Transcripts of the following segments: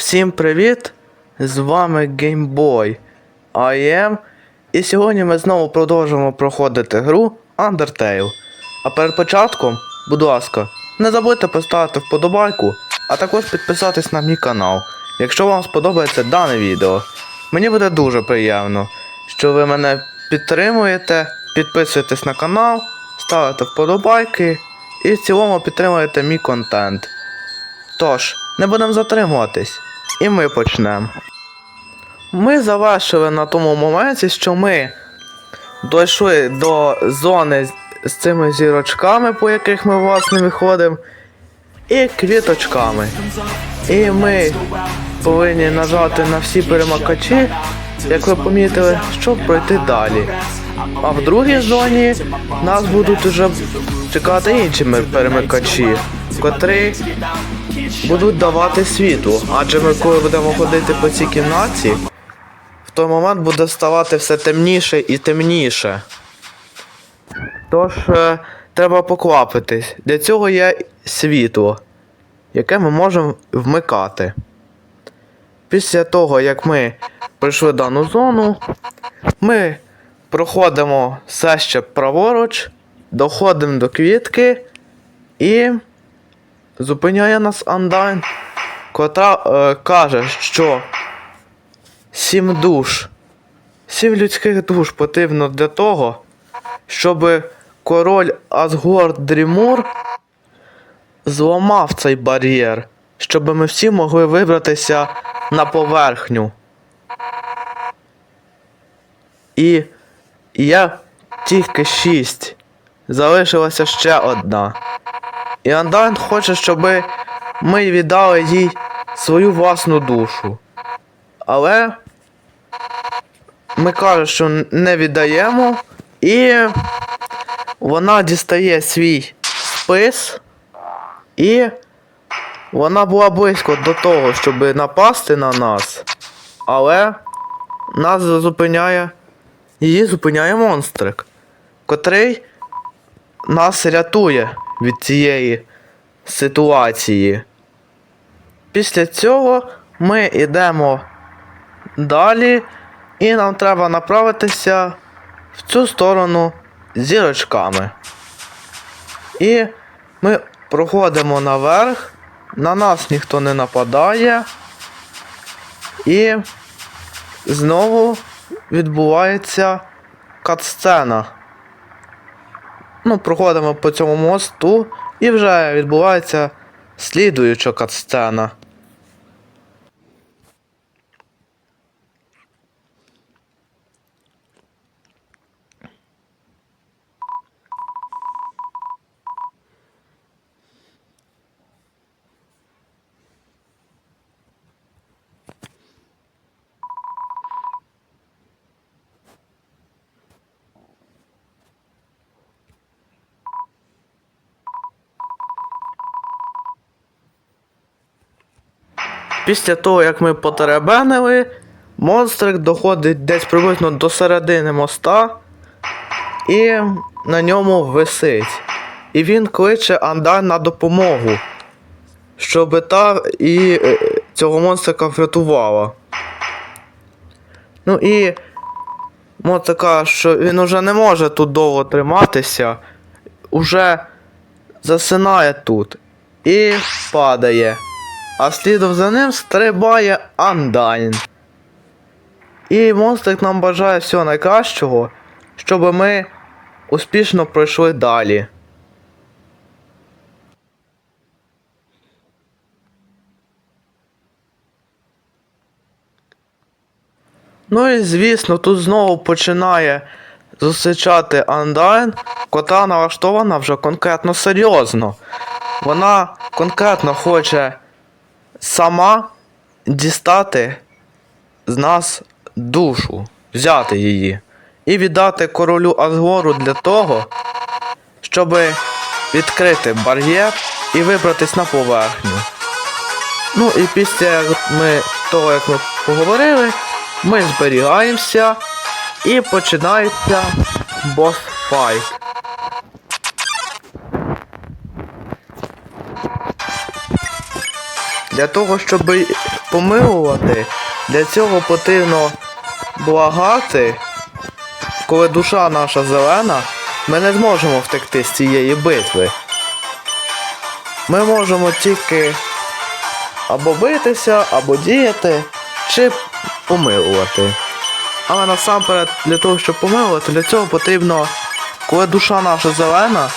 Всім привіт! З вами GameBoy am. І сьогодні ми знову продовжуємо проходити гру Undertale. А перед початком, будь ласка, не забудьте поставити вподобайку, а також підписатись на мій канал, якщо вам сподобається дане відео. Мені буде дуже приємно, що ви мене підтримуєте, підписуєтесь на канал, ставите вподобайки і в цілому підтримуєте мій контент. Тож, не будемо затримуватись, і ми почнемо. Ми завершили на тому моменті, що ми дійшли до зони з, цими зірочками, по яких ми власне виходимо, і квіточками. І ми повинні нажати на всі перемикачі, як ви помітили, щоб пройти далі. А в другій зоні нас будуть уже чекати інші перемикачі, котрі будуть давати світло. Адже ми коли будемо ходити по цій кімнаті, в той момент буде ставати все темніше і темніше. Тож е, треба поквапитись. Для цього є світло, яке ми можемо вмикати. Після того, як ми пройшли дану зону, ми проходимо все ще праворуч, доходимо до квітки і зупиняє нас Андайн, котра е, каже, що сім душ, сім людських душ потрібно для того, щоб король Асгорд Дрімур зламав цей бар'єр, щоб ми всі могли вибратися на поверхню. І є тільки шість. Залишилася ще одна. І Андайн хоче, щоб ми віддали їй свою власну душу. Але ми кажемо, що не віддаємо, і вона дістає свій спис, і вона була близько до того, щоб напасти на нас, але нас зупиняє. Її зупиняє монстрик, котрий нас рятує від цієї ситуації. Після цього ми йдемо далі, і нам треба направитися в цю сторону зірочками. І ми проходимо наверх, на нас ніхто не нападає, і знову відбувається катсцена. Ну, проходимо по цьому мосту, і вже відбувається слідуюча катсцена. Після того, як ми потеребенили, монстрик доходить десь приблизно до середини моста і на ньому висить. І він кличе Анда на допомогу, щоб та і е, цього монстрика врятувала. Ну і монстр каже, що він уже не може тут довго триматися, уже засинає тут і падає а слідом за ним стрибає Андайн. І монстрик нам бажає всього найкращого, щоб ми успішно пройшли далі. Ну і звісно, тут знову починає зустрічати Андайн, котра налаштована вже конкретно серйозно. Вона конкретно хоче сама дістати з нас душу, взяти її і віддати королю Асгору для того, щоб відкрити бар'єр і вибратись на поверхню. Ну і після ми, того, як ми поговорили, ми зберігаємося і починається босс-файт. Для того, щоб помилувати, для цього потрібно благати, коли душа наша зелена, ми не зможемо втекти з цієї битви. Ми можемо тільки або битися, або діяти, чи помилувати. Але насамперед, для того, щоб помилувати, для цього потрібно, коли душа наша зелена,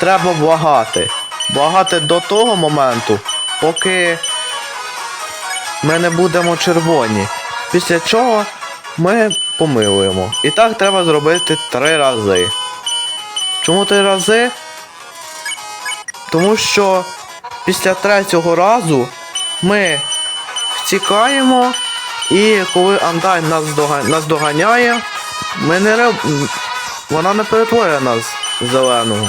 треба благати. Благати до того моменту, поки ми не будемо червоні. Після чого ми помилуємо. І так треба зробити три рази. Чому три рази? Тому що після третього разу ми втікаємо, і коли Андай нас, нас доганяє, ми не реб... вона не перетворює нас в зеленого.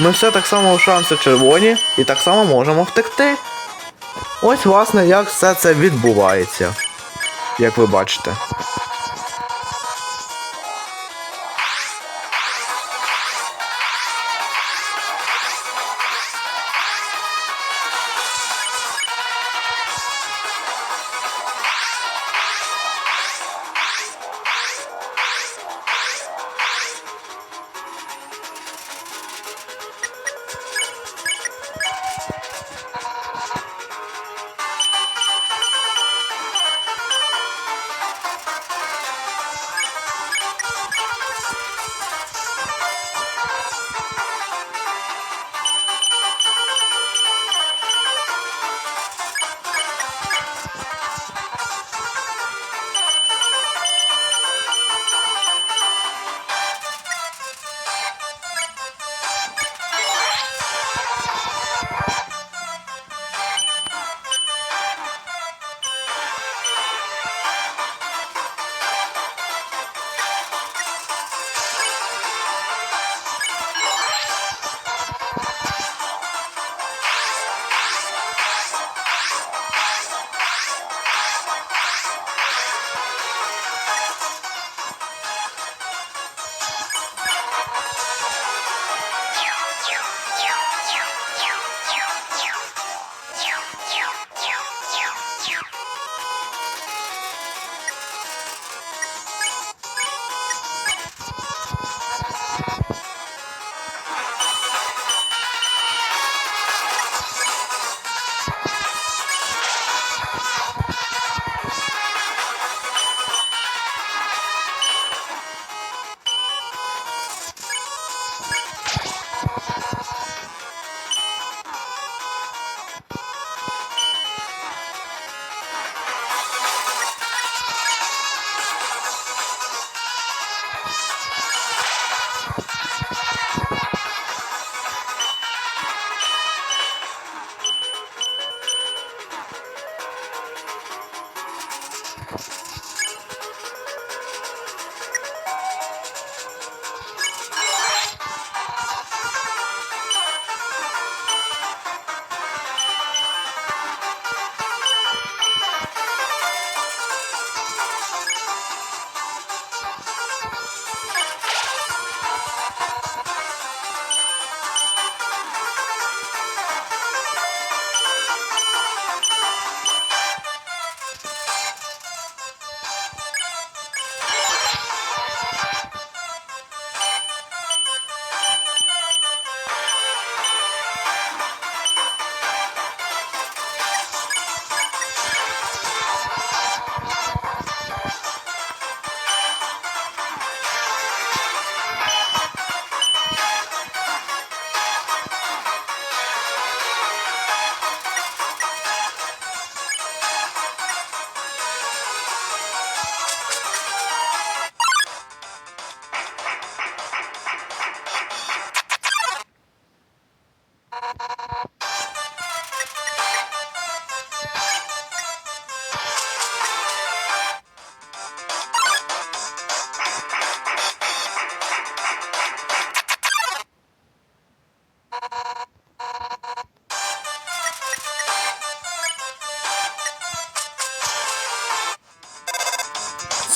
Ми все так само лишаємося червоні і так само можемо втекти. Ось, власне, як все це відбувається, як ви бачите.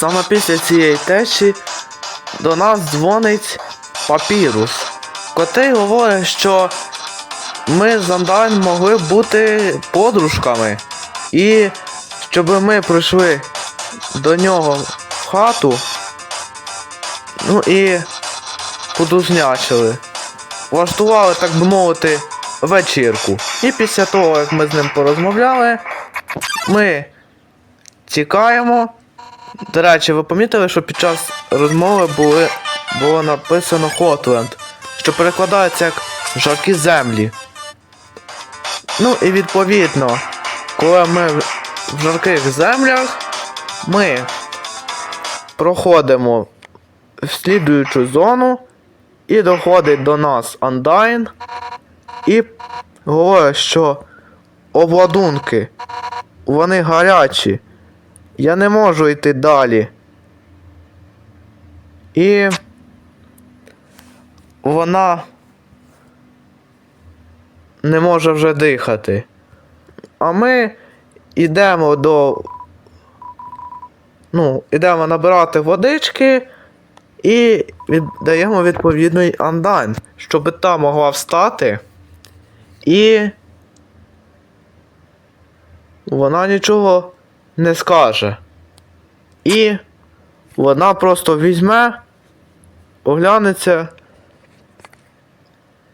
Саме після цієї течі до нас дзвонить папірус, котрий говорить, що ми з Андайн могли бути подружками. І щоб ми прийшли до нього в хату. Ну і подузнячили. Влаштували, так би мовити, вечірку. І після того, як ми з ним порозмовляли, ми тікаємо. До речі, ви помітили, що під час розмови були, було написано Хотленд, що перекладається як жаркі землі. Ну і відповідно, коли ми в жарких землях, ми проходимо в слідуючу зону і доходить до нас Андайн і говорить, що обладунки, вони гарячі. Я не можу йти далі. І вона не може вже дихати. А ми йдемо до. Ну, йдемо набирати водички і віддаємо відповідний андайн, щоб та могла встати. І вона нічого не скаже. І вона просто візьме, оглянеться,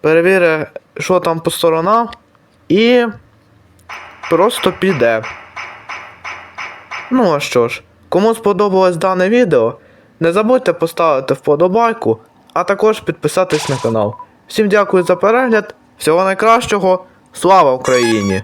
перевірить, що там по сторонам, і просто піде. Ну а що ж, кому сподобалось дане відео, не забудьте поставити вподобайку, а також підписатись на канал. Всім дякую за перегляд, всього найкращого, слава Україні!